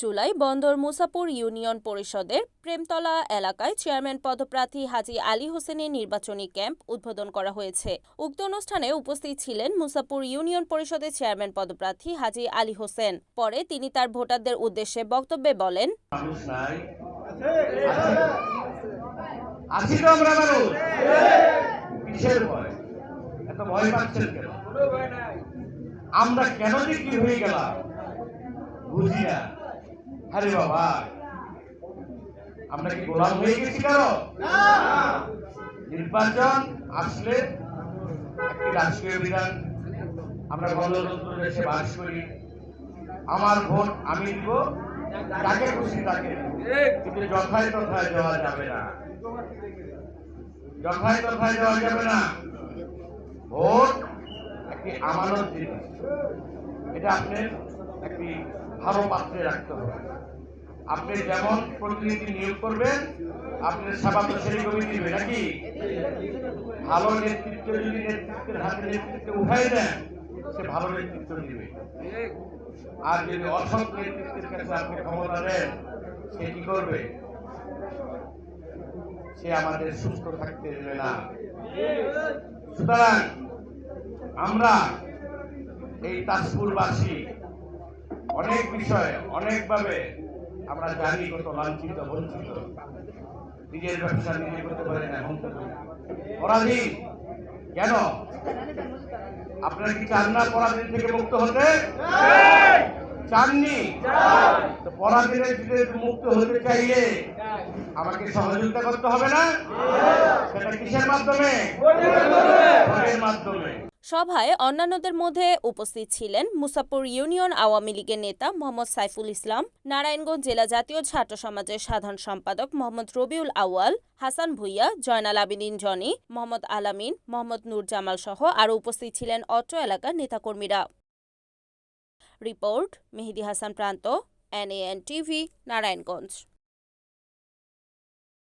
জুলাই বন্দর মুসাপুর ইউনিয়ন পরিষদের প্রেমতলা এলাকায় চেয়ারম্যান পদপ্রার্থী হাজি আলী হোসেনের নির্বাচনী ক্যাম্প উদ্বোধন করা হয়েছে। উক্ত অনুষ্ঠানে উপস্থিত ছিলেন মুসাপুর ইউনিয়ন পরিষদের চেয়ারম্যান পদপ্রার্থী হাজি আলী হোসেন। পরে তিনি তার ভোটারদের উদ্দেশ্যে বক্তব্যে বলেন আমরা কেন? আমরা কেন যে কি হয়ে গেলাম, বুঝি না। আরে বাবা আমরা কি গোলাম হয়ে গেছি কারও? নির্বাচন আসলে একটি রাষ্ট্রীয় বিধান। আমরা গণতন্ত্র দেশে বাস করি। আমার ভোট আমি দিব যাকে খুশি তাকে। কিন্তু যথায় তথায় দেওয়া যাবে না। যথায় তথায় দেওয়া যাবে না। ভোট একটি আমানত জিনিস এটা আপনি একটি ভালো পাত্রে রাখতে হবে। আপনি যেমন প্রতিনিধি নিয়োগ করবেন, আপনি সেবা তো সেরকমই দিবে নাকি? ভালো নেতৃত্ব যদি নেতৃত্বের হাতে নেতৃত্ব উঠাই দেন, সে ভালো নেতৃত্ব দিবে আর যদি অসৎ নেতৃত্বের কাছে আপনি ক্ষমতা দেন, সে কি করবে? সে আমাদের সুস্থ থাকতে দেবে না। সুতরাং আমরা এই তাজপুরবাসী অনেক বিষয়ে অনেকভাবে আমরা জানি কত লাঞ্ছিত বঞ্চিত। নিজের ব্যবসা নিজে করতে পারে না এখন পরাধীন কেন? আপনারা কি চান না পরাধীন থেকে মুক্ত হতে? চাননি? তো পরাধীনের থেকে মুক্ত হতে চাইলে আমাকে সহযোগিতা করতে হবে না? সেটা কিসের মাধ্যমে? মাধ্যমে। সভায় অন্যান্যদের মধ্যে উপস্থিত ছিলেন মুসাপুর ইউনিয়ন আওয়ামী লীগের নেতা মোহাম্মদ সাইফুল ইসলাম, নারায়ণগঞ্জ জেলা জাতীয় ছাত্র সমাজের সাধারণ সম্পাদক মোহাম্মদ রবিউল আউয়াল, হাসান ভুইয়া, জয়নাল আবিদিন জনি, মোহাম্মদ আলামিন, মোহাম্মদ নূর জামাল সহ আরও উপস্থিত ছিলেন অত্র এলাকার নেতাকর্মীরা। রিপোর্ট, মেহেদি হাসান প্রান্ত, এনএএন টিভি, নারায়ণগঞ্জ।